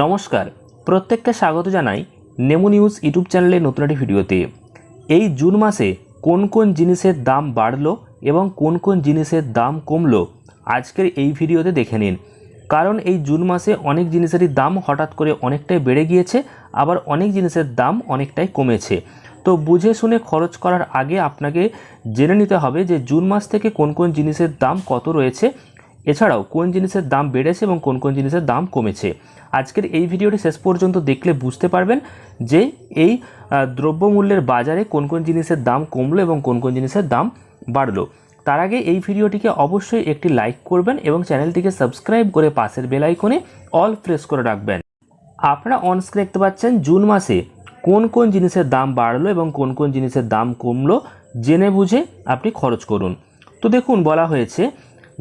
নমস্কার। প্রত্যেককে স্বাগত জানাই নেমো নিউজ ইউটিউব চ্যানেলে নতুন একটি ভিডিওতে। এই জুন মাসে কোন কোন জিনিসের দাম বাড়লো এবং কোন কোন জিনিসের দাম কমলো, আজকের এই ভিডিওতে দেখে নিন। কারণ এই জুন মাসে অনেক জিনিসেরই দাম হঠাৎ করে অনেকটাই বেড়ে গিয়েছে, আবার অনেক জিনিসের দাম অনেকটাই কমেছে। তো বুঝে শুনে খরচ করার আগে আপনাকে জেনে নিতে হবে যে জুন মাস থেকে কোন কোন জিনিসের দাম কত রয়েছে এছাড়াও কোন জিনিসের দাম বেড়েছে এবং কোন কোন জিনিসের দাম কমেছে। আজকের এই ভিডিওটি শেষ পর্যন্ত দেখলে বুঝতে পারবেন যে এই দ্রব্যমূল্যের বাজারে কোন কোন জিনিসের দাম কমলো এবং কোন কোন জিনিসের দাম বাড়লো। তার আগে এই ভিডিওটিকে অবশ্যই একটি লাইক করবেন এবং চ্যানেলটিকে সাবস্ক্রাইব করে পাশের বেল আইকনে অল প্রেস করে রাখবেন। আপনারা অন স্ক্রিন দেখতে পাচ্ছেন জুন মাসে কোন কোন জিনিসের দাম বাড়লো এবং কোন কোন জিনিসের দাম কমলো, জেনে বুঝে আপনি খরচ করুন। তো দেখুন, বলা হয়েছে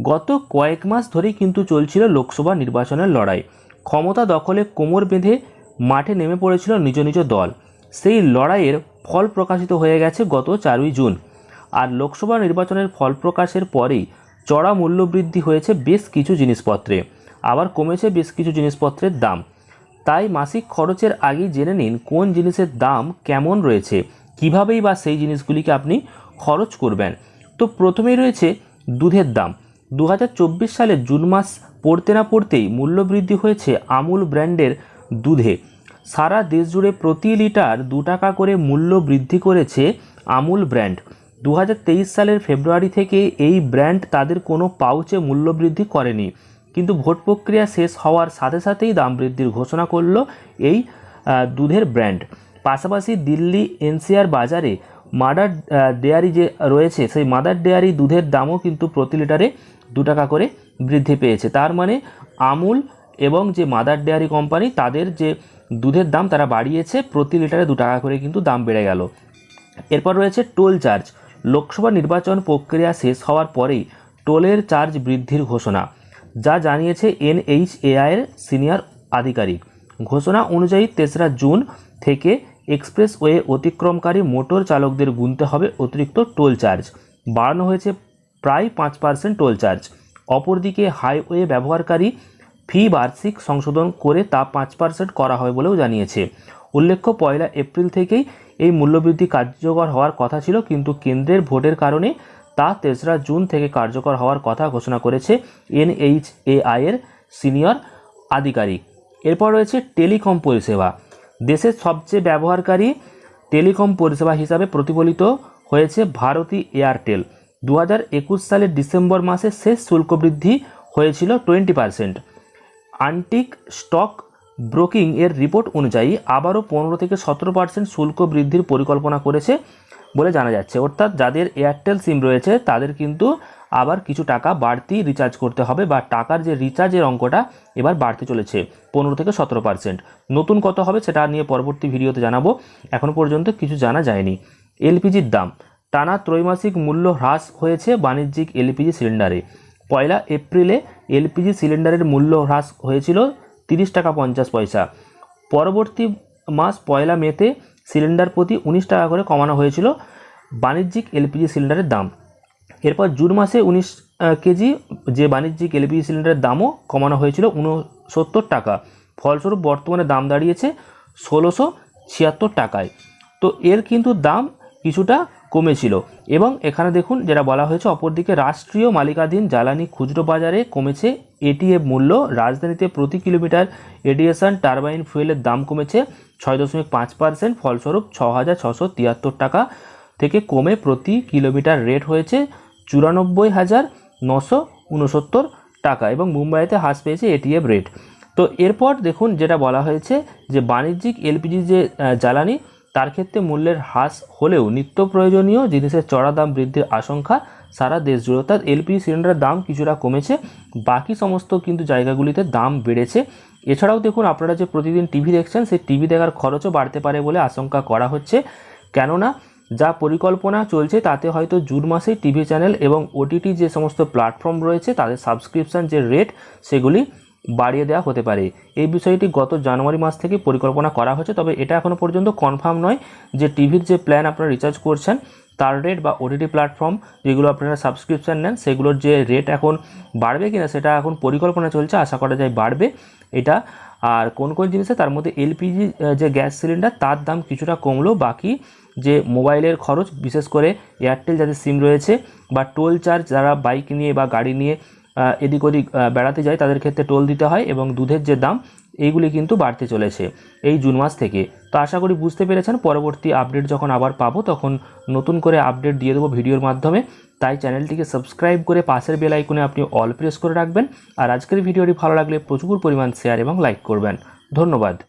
গত কয়েক মাস ধরেই কিন্তু চলছিল লোকসভা নির্বাচনের লড়াই। ক্ষমতা দখলে কোমর বেঁধে মাঠে নেমে পড়েছিল নিজ নিজ দল। সেই লড়াইয়ের ফল প্রকাশিত হয়ে গেছে গত চারই জুন। আর লোকসভা নির্বাচনের ফল প্রকাশের পরেই চড়া মূল্যবৃদ্ধি হয়েছে বেশ কিছু জিনিসপত্রে। আবার কমেছে বেশ কিছু জিনিসপত্রের দাম। তাই মাসিক খরচের আগেই জেনে নিন কোন জিনিসের দাম কেমন রয়েছে। কীভাবেই বা সেই জিনিসগুলিকে আপনি খরচ করবেন। তো প্রথমেই রয়েছে দুধের দাম। দু হাজার চব্বিশ সালে জুন মাস পড়তে না পড়তেই মূল্যবৃদ্ধি হয়েছে আমুল ব্র্যান্ডের দুধে। সারা দেশ জুড়ে প্রতি লিটার দু টাকা করে মূল্য বৃদ্ধি করেছে আমুল ব্র্যান্ড। দু হাজার তেইশ সালের ফেব্রুয়ারি থেকে এই ব্র্যান্ড তাদের কোনো পাউচে মূল্য বৃদ্ধি করেনি। কিন্তু ভোট প্রক্রিয়া শেষ হওয়ার সাথে সাথেই দাম বৃদ্ধির ঘোষণা করল এই দুধের ব্র্যান্ড। পাশাপাশি দিল্লি এনসিআর বাজারে মাদার ডেয়ারি যে রয়েছে, সেই মাদার ডেয়ারি দুধের দামও কিন্তু প্রতি লিটারে দু টাকা করে বৃদ্ধি পেয়েছে। তার মানে আমুল এবং যে মাদার ডেয়ারি কোম্পানি, তাদের যে দুধের দাম তারা বাড়িয়েছে, প্রতি লিটারে দু টাকা করে কিন্তু দাম বেড়ে গেল। এরপর রয়েছে টোল চার্জ। লোকসভা নির্বাচন প্রক্রিয়া শেষ হওয়ার পরেই টোলের চার্জ বৃদ্ধির ঘোষণা, যা জানিয়েছে এনএইচএআইয়ের সিনিয়র আধিকারিক। ঘোষণা অনুযায়ী তেসরা জুন থেকে এক্সপ্রেসওয়ে অতিক্রমকারী মোটর চালকদের গুনতে হবে অতিরিক্ত টোল চার্জ। বাড়ানো হয়েছে প্রায় পাঁচ পার্সেন্ট টোল চার্জ। অপরদিকে হাইওয়ে ব্যবহারকারী ফি বার্ষিক সংশোধন করে তা পাঁচ পার্সেন্ট করা হবে বলেও জানিয়েছে। উল্লেখ্য, পয়লা এপ্রিল থেকেই এই মূল্যবৃদ্ধি কার্যকর হওয়ার কথা ছিল, কিন্তু কেন্দ্রের ভোটের কারণে তা তেসরা জুন থেকে কার্যকর হওয়ার কথা ঘোষণা করেছে এনএইচএআইয়ের সিনিয়র আধিকারিক। এরপর রয়েছে টেলিকম পরিষেবা। দেশের সবচেয়ে ব্যবহারকারী টেলিকম পরিষেবা হিসাবে প্রতিফলিত হয়েছে ভারতী এয়ারটেল। দু একুশ সালের ডিসেম্বর মাসে শেষ শুল্ক বৃদ্ধি হয়েছিল twenty percent. Antique stock broking এর রিপোর্ট অনুযায়ী আবারও পনেরো থেকে সতেরো পার্সেন্ট শুল্ক বৃদ্ধির পরিকল্পনা করেছে বলে জানা যাচ্ছে। অর্থাৎ যাদের এয়ারটেল সিম রয়েছে, তাদের কিন্তু আবার কিছু টাকা বাড়তি রিচার্জ করতে হবে বা টাকার যে রিচার্জের অঙ্কটা এবার বাড়তে চলেছে, পনেরো থেকে সতেরো পার্সেন্ট নতুন কত হবে সেটা নিয়ে পরবর্তী ভিডিওতে জানাব। এখনও পর্যন্ত কিছু জানা যায়নি। এলপিজির দাম। টানা ত্রৈমাসিক মূল্য হ্রাস হয়েছে বাণিজ্যিক এলপিজি সিলিন্ডারে পয়লা এপ্রিলে এলপিজি সিলিন্ডারের মূল্য হ্রাস হয়েছিল তিরিশ টাকা পঞ্চাশ পয়সা। পরবর্তী মাস পয়লা মেতে সিলিন্ডার প্রতি উনিশ টাকা করে কমানো হয়েছিল। বাণিজ্যিক এলপিজি সিলিন্ডারের দাম। এরপর জুন মাসে উনিশ কেজি যে বাণিজ্যিক এলপিজি সিলিন্ডারের দামও কমানো হয়েছিল উনসত্তর টাকা। ফলস্বরূপ বর্তমানে দাম দাঁড়িয়েছে ষোলোশো ছিয়াত্তর টাকায়। তো এর কিন্তু দাম কিছুটা কমেছিল। এবং এখানে দেখুন, যেটা বলা হয়েছে, অপরদিকে রাষ্ট্রীয় মালিকাধীন জ্বালানি খুচরো বাজারে কমেছে এটিএফ মূল্য। রাজধানীতে প্রতি কিলোমিটার এডিয়েশন টারবাইন ফুয়েলের দাম কমেছে ছয় দশমিক পাঁচ পার্সেন্ট, ফলস্বরূপ ছ হাজার ছশো তিয়াত্তর টাকা থেকে কমে প্রতি কিলোমিটার রেট হয়েছে চুরানব্বই হাজার নশো উনসত্তর টাকা এবং মুম্বাইতে হ্রাস পেয়েছে এটিএফ রেট তো এরপর দেখুন যেটা বলা হয়েছে যে বাণিজ্যিক এলপিজি যে জ্বালানি, তার ক্ষেত্রে মূল্যের হ্রাস হলেও নিত্য প্রয়োজনীয় জিনিসের চড়া দাম বৃদ্ধির আশঙ্কা সারা দেশ জুড়ে। অর্থাৎ এলপিজি সিলিন্ডারের দাম কিছুটা কমেছে, বাকি সমস্ত কিন্তু জায়গাগুলিতে দাম বেড়েছে। এছাড়াও দেখুন আপনারা যে প্রতিদিন টিভি দেখছেন, সেই টিভি দেখার খরচও বাড়তে পারে বলে আশঙ্কা করা হচ্ছে। কেননা যা পরিকল্পনা চলছে তাতে হয়তো জুন মাসেই টিভি চ্যানেল এবং ওটিটি যে সমস্ত প্ল্যাটফর্ম রয়েছে, তাদের সাবস্ক্রিপশান যে রেট সেগুলি বাড়িয়ে দেওয়া হতে পারে। এই বিষয়টি গত জানুয়ারি মাস থেকে পরিকল্পনা করা হচ্ছে, তবে এটা এখনও পর্যন্ত কনফার্ম নয় যে টিভির যে প্ল্যান আপনারা রিচার্জ করছেন, তার রেট বা ওটিটি প্ল্যাটফর্ম যেগুলো আপনারা সাবস্ক্রিপশন নেন, সেগুলোর যে রেট এখন বাড়বে কিনা, সেটা এখন পরিকল্পনা চলছে, আশা করা যায় বাড়বে। এটা আর কোন কোন জিনিসে? তার মধ্যে এলপিজি যে গ্যাস সিলিন্ডার, তার দাম কিছুটা কমলো বাকি যে মোবাইলের খরচ, বিশেষ করে এয়ারটেল যাদের সিম রয়েছে বা টোল চার্জ, যারা বাইক নিয়ে বা গাড়ি নিয়ে এদিক ওদিক বেড়াতে যায়, তাদের ক্ষেত্রে টোল দিতে হয় এবং দুধের যে দাম, এইগুলি কিন্তু বাড়তে চলেছে এই জুন মাস থেকে। তো আশা করি বুঝতে পেরেছেন, পরবর্তী আপডেট যখন আবার পাবো, তখন নতুন করে আপডেট দিয়ে দেবো ভিডিওর মাধ্যমে। তাই চ্যানেলটিকে সাবস্ক্রাইব করে পাশের বেল আইকনে আপনি অল প্রেস করে রাখবেন। আর আজকের ভিডিওটি ভালো লাগলে প্রচুর পরিমাণ শেয়ার এবং লাইক করবেন। ধন্যবাদ।